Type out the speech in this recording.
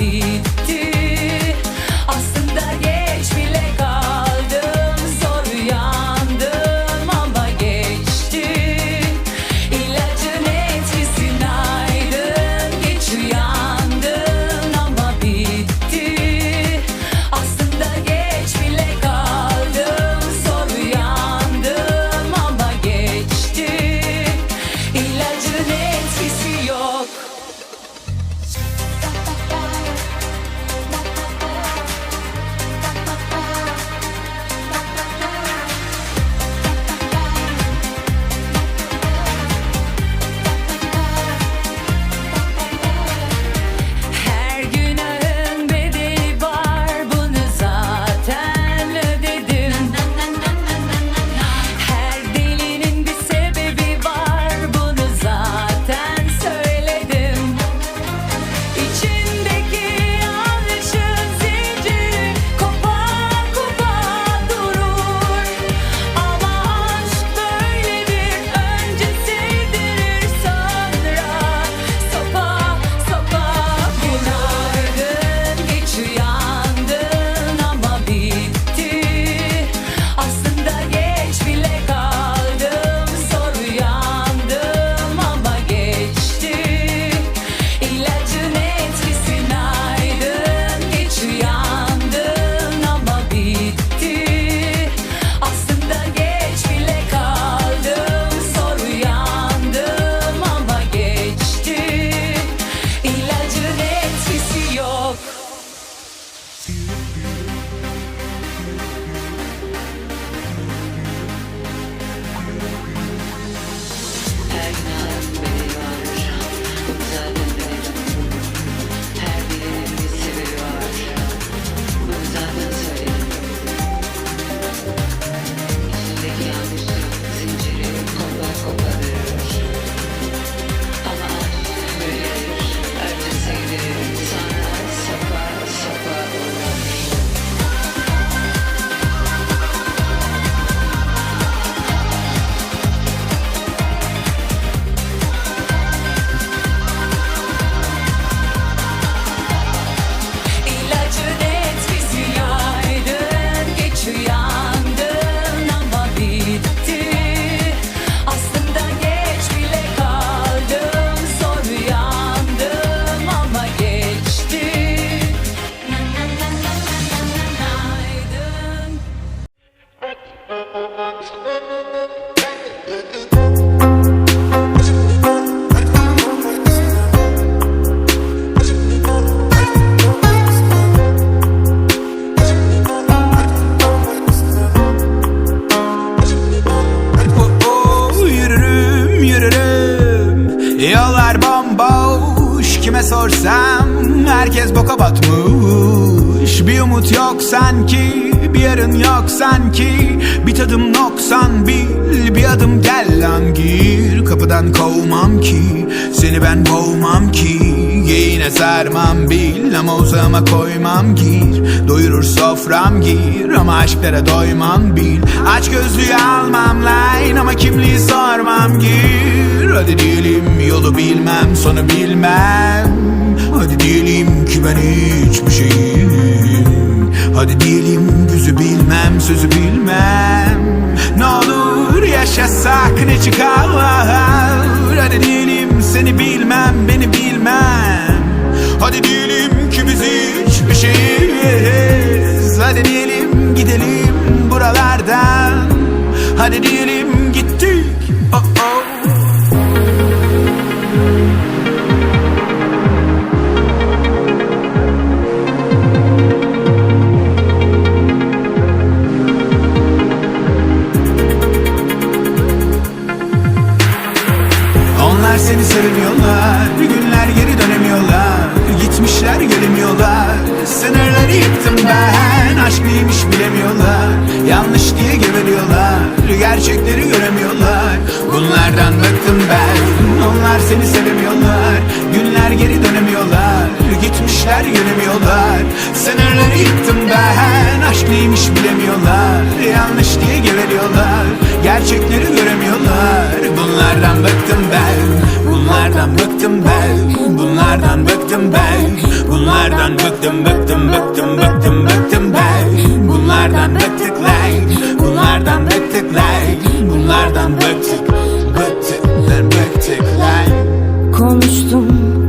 need. Boka batmış. Bir umut yok sanki Bir yarın yok sanki. Bir tadım noksan bil Bir adım gel lan gir. Kapıdan kovmam ki Seni ben boğmam ki. Yeğine sarmam bil Ama uzağıma koymam gir. Doyurur sofram gir Ama aşklara doymam bil. Aç gözlüğü almam line Ama kimliği sormam gir. Hadi diyelim yolu bilmem Sonu bilmem. Hadi diyelim ki ben hiçbir şeyim. Hadi diyelim yüzü bilmem Sözü bilmem. Ne olur yaşasak ne çıkar Hadi diyelim seni bilmem Beni bilmem. Hadi diyelim ki biz hiçbir şeyiz. Hadi diyelim gidelim buralardan. Hadi diyelim gittik. Oh oh. Sevmiyorlar Bir günler geri dönemiyorlar. Gitmişler gelemiyorlar Sınırları yıktım ben. Aşk neymiş bilemiyorlar. Yanlış diye geveliyorlar Gerçekleri göremiyorlar. Bunlardan bıktım ben. Onlar seni sevemiyorlar. Günler dönemiyorlar Gitmişler gelemiyorlar Sınırları yıktım ben Aşk neymiş bilemiyorlar. Yanlış diye geveliyorlar Gerçekleri göremiyorlar. Bunlardan bıktım ben Bunlardan bıktım ben Bunlardan bıktım ben Bunlardan bıktım bıktım bıktım bıktım bıktım ben. Bunlardan bıktık lan Bunlardan bıktık lan Bunlardan bıktık Bıktık lan bıktık lan. Konuştum